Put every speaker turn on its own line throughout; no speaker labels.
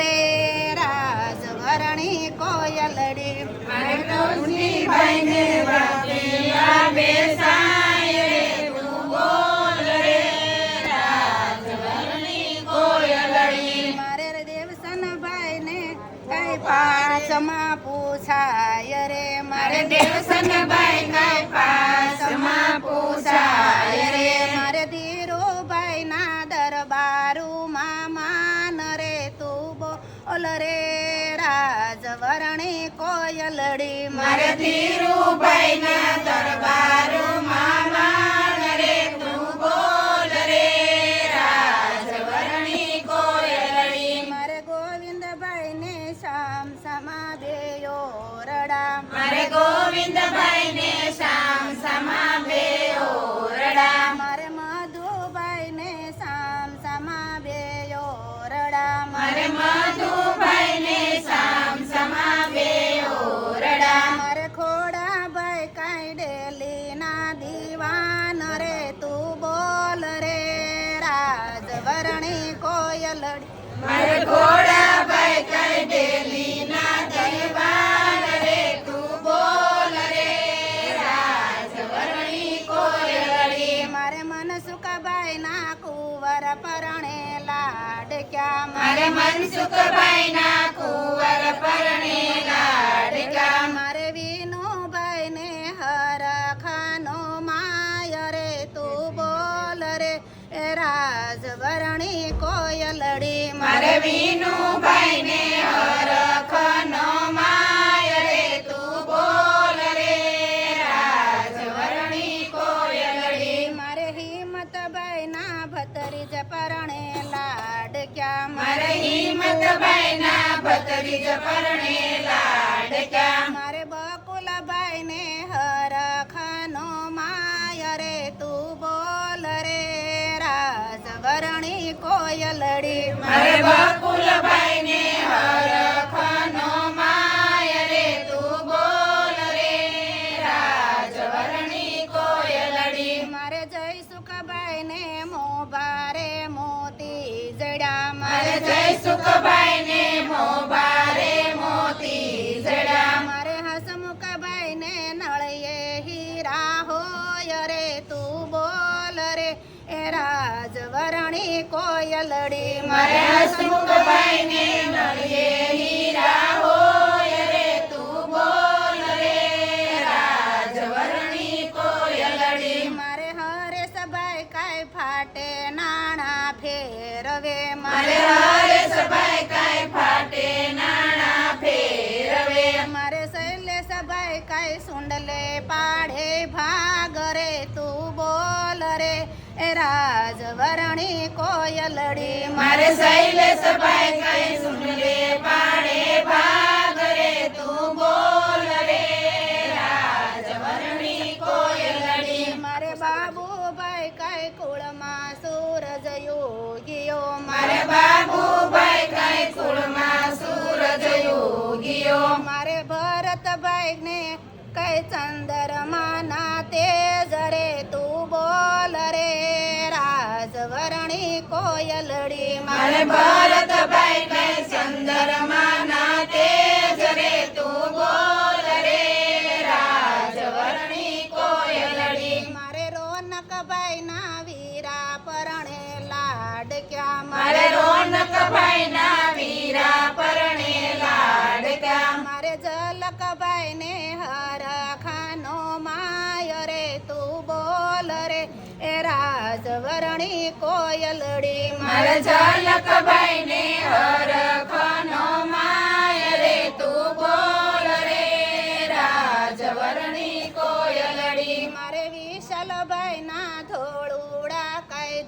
રે રાજવરણી કોયલડી.
મારે કૌશીભાઈને વાપિયા બેસાય રે તું બોલ રે રાજવરની કોયલડી.
મારે રે દેવસનભાઈ ને કઈ પાસમાં પૂછાય રે.
મારે દેવસનભાઈ કઈ પાસમાં કોયલડી
મારે રાજવરણી કોયલડી
મારે મન
મારે મનસુખભાઈ ના વિનુભાઈ ને હરખનો માય રે તું બોલ રે રાજવરણી કોયલડી
મારે
હિંમતભાઈ ના ભતરીજ પરણે લાડક્યા
મારે હિંમતભાઈ ના ભત્રીજ પરણે
મારે બકુલભાઈ ને કોયલડી
મારે બકુલભાઈ ને હરખનો
એ રાજવરણી કોયલડી
મરે સુખ ને નળિયે હીરા હોય રે તું બોલ રે. રાજવરણી કોયલડી
મારે હરેશભાઈ કાય ફાટે નાણા ફેરવે
મારે. સબાય કાય ફાટે
એ રાજવરણી કોયલડી
મારે શૈલેષભાઈ કઈ સુનલે પાડે ભાગ રે તું બોલ રે રાજવરણી કોયલડી.
મારે બાબુભાઈ કઈ કુળમાં સૂરજ યોગીઓ
મારે બાબુભાઈ કઈ કુળમાં સૂરજ યોગીઓ
મારે ભરતભાઈ ને કઈ ચંદ્રમાં ના તેજ રે તું બોલ રે. રાજવરણી કોયલડી
મારે કાંઈ ચંદ્રમાં ના તેજ રે તું બોલ રે. રાજવરણી કોયલડી
મારે રોનકભાઈ ના વીરા પરણે લાડ ક્યાં?
મારે રોનકભાઈ ના
રાજવરણી કોયલડી
મારે ઝલકભાઈ ને હરખનો માય રે તું બોલ રે રાજવરણી કોયલડી
મારે વિશાલભાઈ ના ધોળુડા કઈ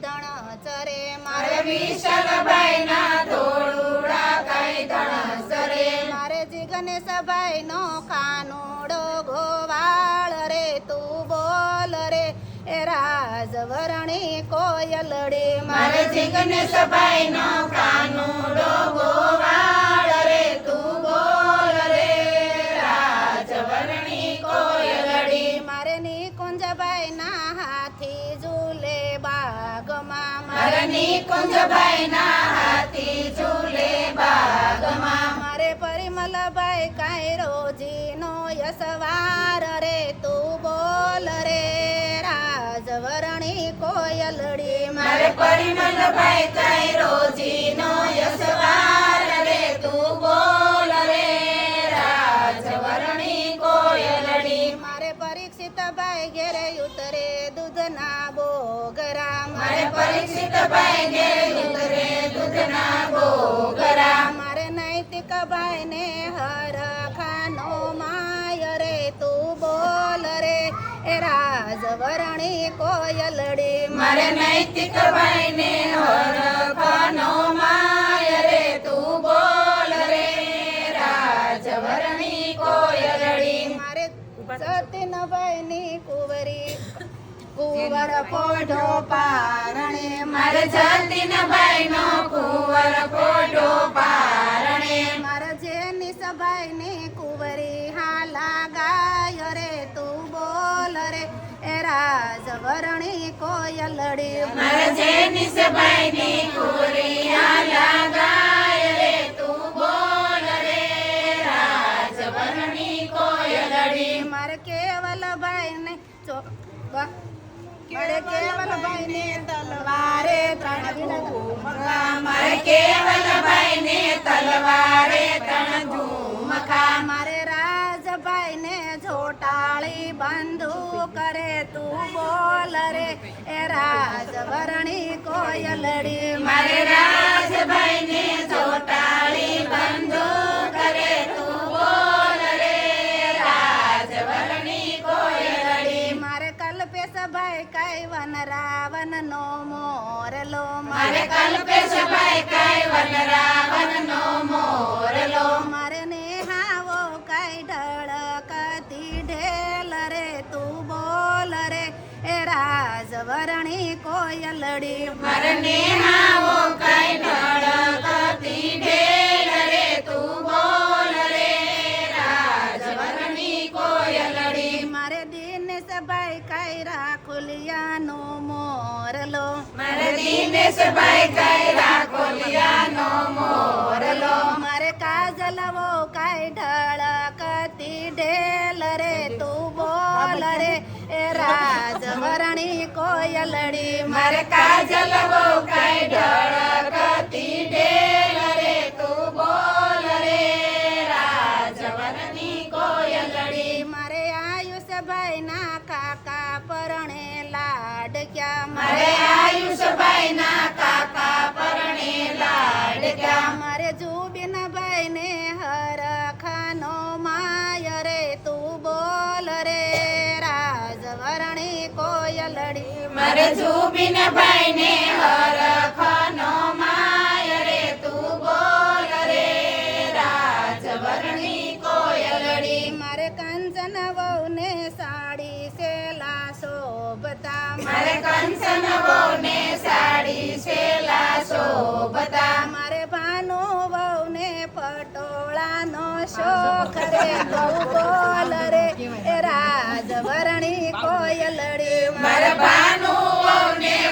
ચરે.
મારે વિશાલભાઈ ના ધોળુડા કઈ ધણસરે
મારે જીગનેશભાઈ નો કાનુડો એ રાજવરણી કોયલડી
મારે જિગ્નેશભાઈ નો કાનુડો ગોવાળ રે તું બોલ રે. કોયલડી
મારે નિકુંજભાઈ ના હાથી ઝૂલે બાગમાં.
મારે ના હાથી ઝૂલે પરિમલભાઈ કઈ રોજીનો યશવાર રે. તું બોલ રે રાજવરણી કોયલડી
મારે પરીક્ષિતભાઈ ઘેરે ઉતરે દૂધના બોગરા
મારે પરીક્ષિતભાઈ ઘેર
રાજવરણી કોયલડી
મારે નૈતિક ભાઈને હરખનો માય રે તું બોલ રે રાજવરણી કોયલડી.
મારે સતીન ભાઈની કુંવરી કુંવર પોઢો પારણે
મારે જતીન ભાઈનો કુંવર પોઢો પારણે.
મારા જેની સભાઈની કુંવરી એ રાજવરણી કોયલડી
મારે જેની સભાઈની કુંવરી આલા ગાય રે તું બોલ રે રાજવરણી કોયલડી
મારે કેવલ ભાઈ ને ચો- મારે કેવલ ભાઈ ને તલવારે ત્રણ
મારે કેવલ ભાઈને તલવારે ત્રણ ધૂમખા
મારે રાજભાઈ ને જોટાળી બંધુ કરે તું બોલ રે. એ રાજવરણી કોયલડી
મારે રાજભાઈને જોટાળી બંધુ કરે તું બોલ રે. રાજવરણી કોયલડી
મારે કલ્પેશ ભાઈ કઈ વન રાવણ નો મોરલો
મારે કલ્પેશ ભાઈ કાય વન રાવણ નો મોરલો
મારે રાજવરણી કોયલડી.
મારે નેહાવો કાય ઢળકતી ઢેલ રે તું બોલ રે. રાજવરણી કોયલડી.
મારે દિનેશ ભાઈ કઈ રાખુલિયાનો મોરલો.
મારે દિનેશ ભાઈ કાય રાખોલિયાનો મોરલો.
મારે કાજલવો કઈ ઢળકતી ઢેલ રે તું બોલ રે. એ રાજવરણી કોયલડી
મારે કાજલ બહુ
મારે જુબિન ભાઈ ને
હરખનો માય રે તું બોલ રે રાજવરણી કોયલડી.
મારે કંચન વહુ ને સાડી સેલા શોભતા.
મારે કંચન વહુને સાડી શેલા શોભતા.
મારે ભાનુ વહુ ને પટોળાનો શોખ રે તું બોલ રે રાજવરણી કોયલડી.
મારે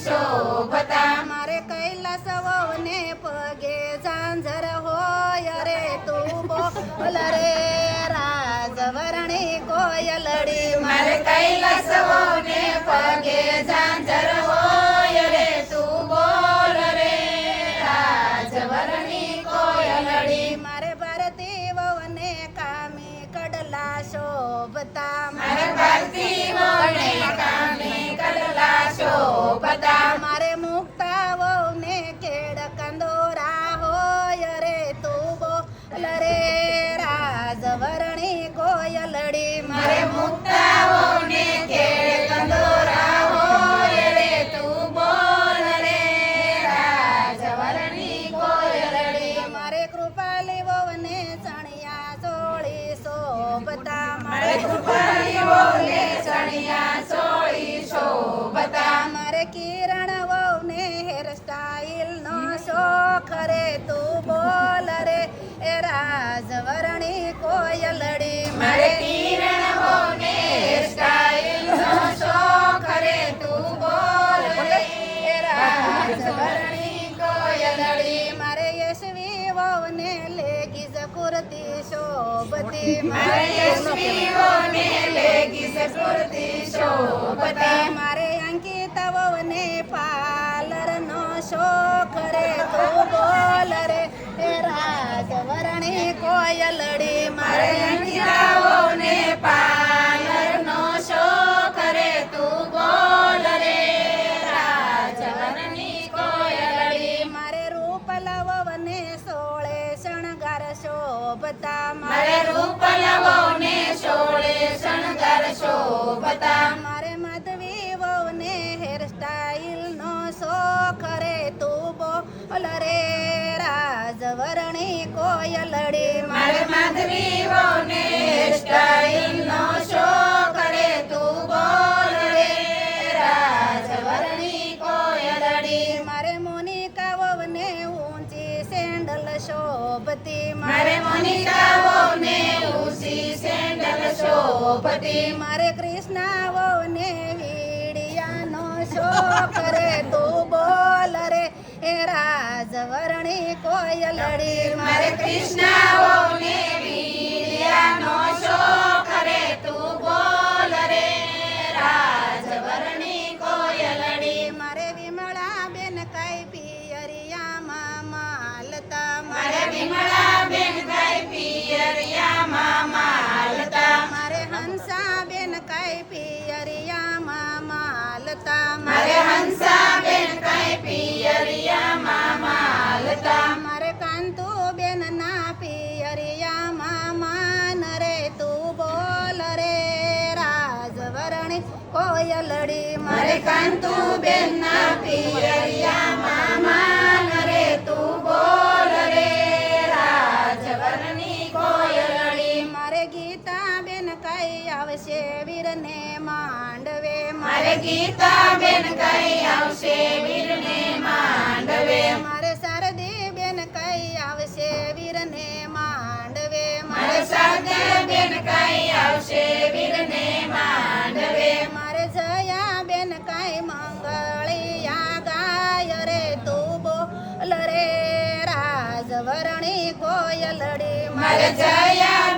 શોભતા. મારે કૈલાસ વહુ ને પગે ઝાંઝર હોય રે તું બોલ રે રાજવરણી કોયલડી
મારે કૈલાસઓને પગે ઝાંઝર હોય
શોભતા
મારે ભારતી મોને કામે કડલા શોભતા
મારે
યશ્વીઓને લેગીસ કુર્તી શોભતા.
મારે અંકિત વહુને પાર્લર નો શોખ રે, તો બોલ રે. એ રાજવરણી કોયલડી,
મારે
મારે શણગાર શોભતા
મારે
માધવી વહુને હેરસ્ટાઈલ નો શોખ રે તું બોલ રે રાજવરણી કોયલડી
મારે માધવીઓને હેર શોખ રે તું
શોભતી
મારે
કૃષ્ણ વહુને વીડિયાનો શો રે, તું બોલ રે, એ રાજવરણી કોયલડી.
મારે કૃષ્ણાઓને વીડિયાનો શોખ
માલતા
મારે
હંસા બેન કઈ પિયરિયામાં માલતા
મારે
કાંતુ બેન ના પિયરિયામાં માન રે તું બોલ રે રાજવરણી કોયલડી
મારે કાંતુ બેન ના પિયરિયામાં
ગીતા બેન કઈ આવશે? વીરને માંડવે.
મારે શારદી બેન કઈ આવશે? વીરને માંડવે.
મારે શારદી બેન કઈ આવશે? વીરને માંડવે.
મારે
જયા બેન કઈ મંગળિયા ગાય રે તું બોલ રે રાજવરણી કોયલડી
મારે જયા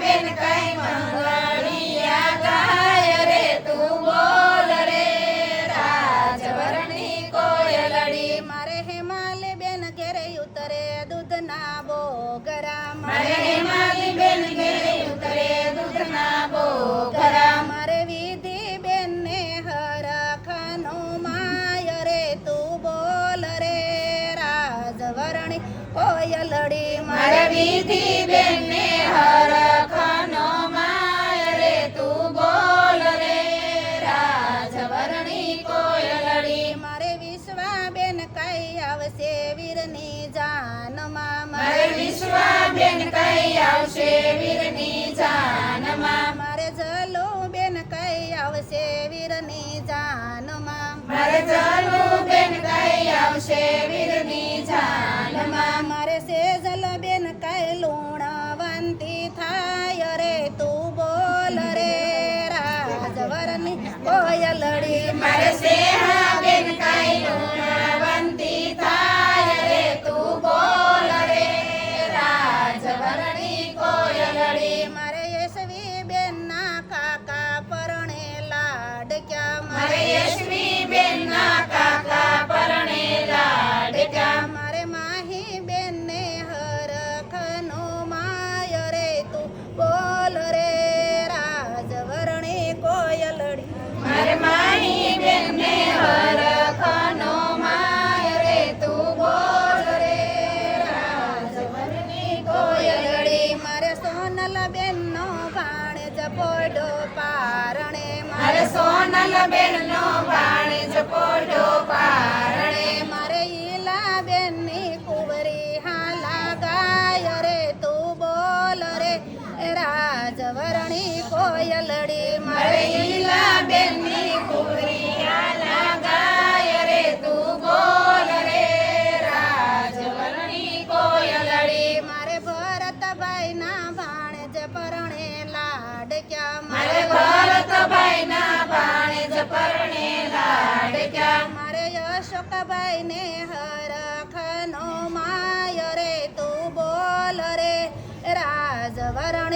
વિધિ બેન હરખનો માય રે તું બોલ રે રાજવરણી કોયલડી
મારે
વિશ્વા બેન કઈ આવશે વીરની જાનમાં
મારે. વિશ્વાબેન કઈ આવશે વીરની જાનમાં
મારે જલો બેન કઈ આવશે વીરની જાનમાં
મારે. કઈ આવશે વીરની જાનમાં
સોનલ બેન નો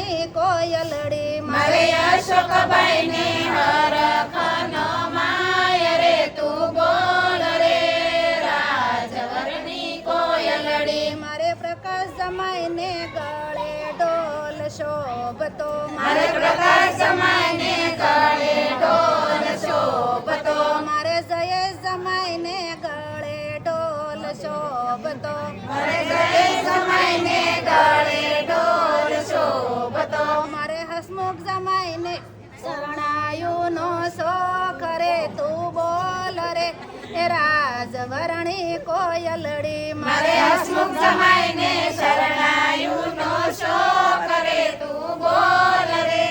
રે કોયલડી
મારે
અશોકભાઈ ને હરખનો માય રે તું બોલ રે
રાજવરની કોયલડી
મારે પ્રકાશ જમાઈને ગળે ડોલ શોભતો.
મારે પ્રકાશ સમાયને ગળે ઢોલ શોભતો.
મારે જયેશ જમાઈને ગળે ડોલ શોભતો.
મારે ગણેશ સમાયને ગળે
કોયલડી
મારે હસમુખ સમાયને શરણાયુનો શોખ રે તું બોલ રે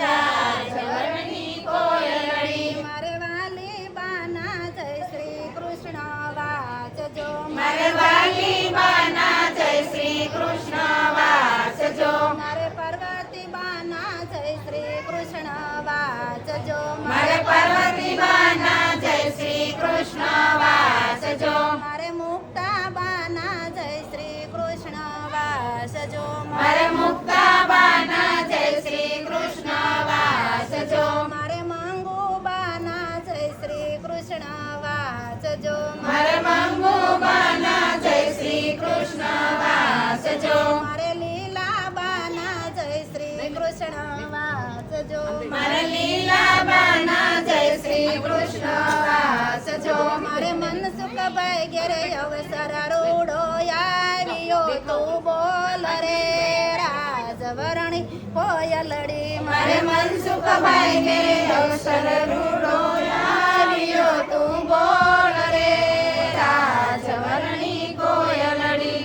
રાજવરની કોયલડી.
મારે વાલી બાના જય શ્રી કૃષ્ણ વાચજો.
મારે વાલી બાના જય શ્રી કૃષ્ણ વાસજો
મારે પાર્વતી બાના જય શ્રી કૃષ્ણ વાચજો.
મારે પાર્વતી બાના જય શ્રી કૃષ્ણ વાસજો
જય શ્રી કૃષ્ણ વાસજો
મારે
મંગુ બાના જય શ્રી કૃષ્ણ વાચજો.
મારે મંગુ બાના જય શ્રી કૃષ્ણ વાસજો
મારે લીલા બાના જય શ્રી કૃષ્ણ વાચજો.
મારે લીલા બાના જય શ્રી કૃષ્ણ વાસજો
મારે મનસુખ ભાઈ ઘેરે અવસર રૂડો આવ્યો તું બોલ રે.
મારે મન સુખભાઈ ને અવસર રૂડો નારીયો તું બોલ રે. રાજવરણી કોયલડી